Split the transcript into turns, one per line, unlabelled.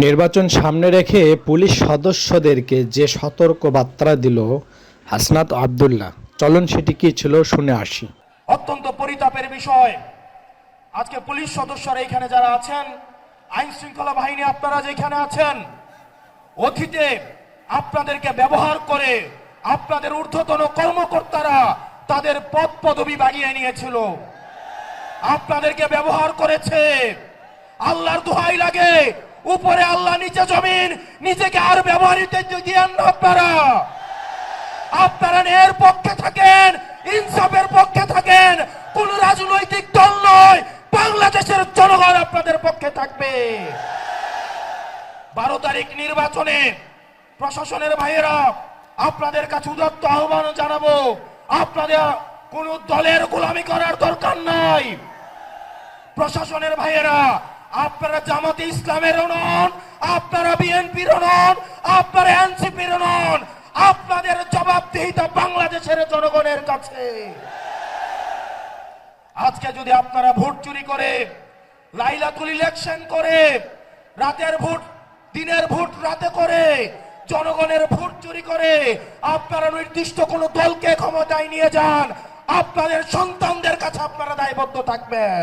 নির্বাচন সামনে রেখে পুলিশ সদস্যদেরকে যে সতর্ক বার্তা দিল হাসনাত আবদুল্লাহ। চলন সেটি কি ছিল শুনে আসি।
অত্যন্ত পরিতাপের বিষয়। আজকে পুলিশ সদস্যরা এখানে যারা আছেন, আইন শৃঙ্খলা বাহিনী আপনারা যেখানে আছেন, অতীতে আপনাদেরকে ব্যবহার করে আপনাদের ঊর্ধ্বতন কর্মকর্তারা তাদের পদ পদবি বাড়িয়ে নিয়েছিল। আপনাদেরকে ব্যবহার করেছে। আল্লাহর দোহাই লাগে উপরে আল্লাহ নিচে জমিন, নিজেকে আর ব্যবহৃত আপনারা। আপনারা ন্যায়ের পক্ষে থাকেন, ইনসাফের পক্ষে থাকেন, কোন রাজনৈতিক দল নয়, বাংলাদেশের জনগণ আপনাদের পক্ষে থাকবে। বারো তারিখ নির্বাচনে প্রশাসনের ভাইয়েরা, আপনাদের কাছে উদত্ত আহ্বান জানাব, আপনাদের কোন দলের গোলামি করার দরকার নাই। প্রশাসনের ভাইয়েরা আপনারা জামাতে ইসলামের নন আপনারা বিএনপির নন আপনারা এনসিপির নন আপনাদের জবাবদিহিতা বাংলাদেশের জনগণের কাছে। আজকে যদি আপনারা ভোট চুরি করে, লাইলাতুল ইলেকশন করে, রাতের ভোট, দিনের ভোট রাতে করে, জনগণের ভোট চুরি করে, আপনারা নির্দিষ্ট কোনো দলকে ক্ষমতায় নিয়ে যান, আপনাদের সন্তানদের কাছে আপনারা দায়বদ্ধ থাকবেন।